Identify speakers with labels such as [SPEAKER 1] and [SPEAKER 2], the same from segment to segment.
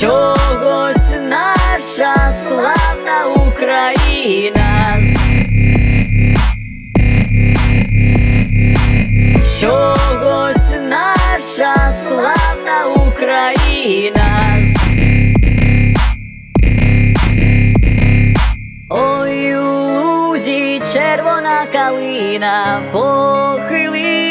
[SPEAKER 1] Чогось наша славна Україна. Чогось наша славна Україна. Ой, у лузі червона калина похилилася,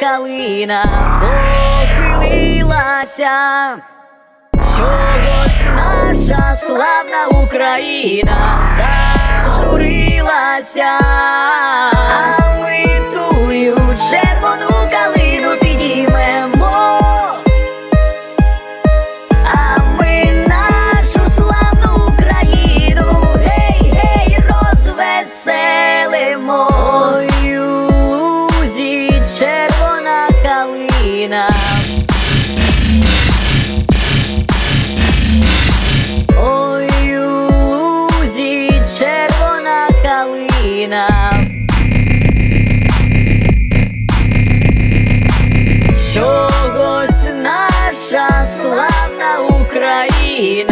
[SPEAKER 1] Калина похилилася, чогось наша славна Україна зажурилася, калина. Чогось наша славна Україна.